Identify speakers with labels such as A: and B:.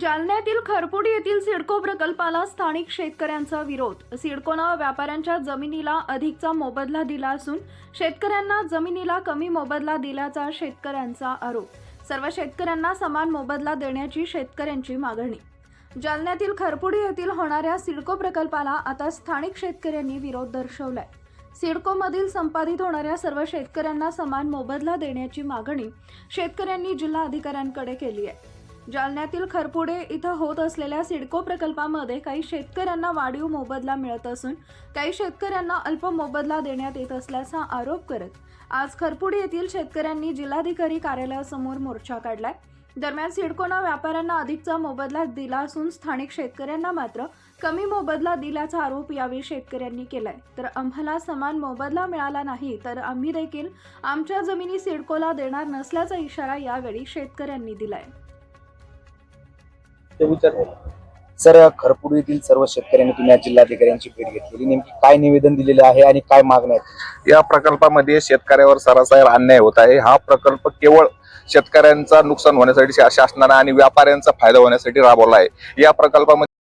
A: जालन्यातील खरपुडी येथील सिडको प्रकल्पाला स्थानिक शेतकऱ्यांचा विरोध. सिडकोनं व्यापाऱ्यांच्या जमिनीला अधिकचा मोबदला दिला असून शेतकऱ्यांना जमिनीला कमी मोबदला दिल्याचा शेतकऱ्यांचा आरोप. सर्व शेतकऱ्यांना समान मोबदला देण्याची शेतकऱ्यांची मागणी. जालन्यातील खरपुडी येथील होणाऱ्या सिडको प्रकल्पाला आता स्थानिक शेतकऱ्यांनी विरोध दर्शवलाय. सिडकोमधील संपादित होणाऱ्या सर्व शेतकऱ्यांना समान मोबदला देण्याची मागणी शेतकऱ्यांनी जिल्हा अधिकाऱ्यांकडे केली आहे. जालन्यातील खरपुडे इथं होत असलेल्या सिडको प्रकल्पामध्ये काही शेतकऱ्यांना वाढीव मोबदला मिळत असून काही शेतकऱ्यांना अल्प मोबदला देण्यात येत असल्याचा आरोप करत आज खरपुडे येथील शेतकऱ्यांनी जिल्हाधिकारी कार्यालयासमोर मोर्चा काढलाय. दरम्यान सिडकोनं व्यापाऱ्यांना अधिकचा मोबदला दिला असून स्थानिक शेतकऱ्यांना मात्र कमी मोबदला दिल्याचा आरोप यावेळी शेतकऱ्यांनी केलाय. तर आम्हाला समान मोबदला मिळाला नाही तर आम्ही देखील आमच्या जमिनी सिडकोला देणार नसल्याचा इशारा यावेळी शेतकऱ्यांनी दिलाय.
B: ते
C: सर खरपूड येथील सर्व शेतकऱ्यांनी तुम्ही आज जिल्हाधिकाऱ्यांची भेट घेतलेली. नेमकी काय निवेदन दिलेले आहे आणि काय मागण्या आहेत?
B: या प्रकल्पामध्ये शेतकऱ्यावर सरासर अन्याय होत आहे. हा प्रकल्प केवळ शेतकऱ्यांचा नुकसान होण्यासाठी शा- शासनाने आणि व्यापाऱ्यांचा फायदा होण्यासाठी राबवला आहे. या प्रकल्पामध्ये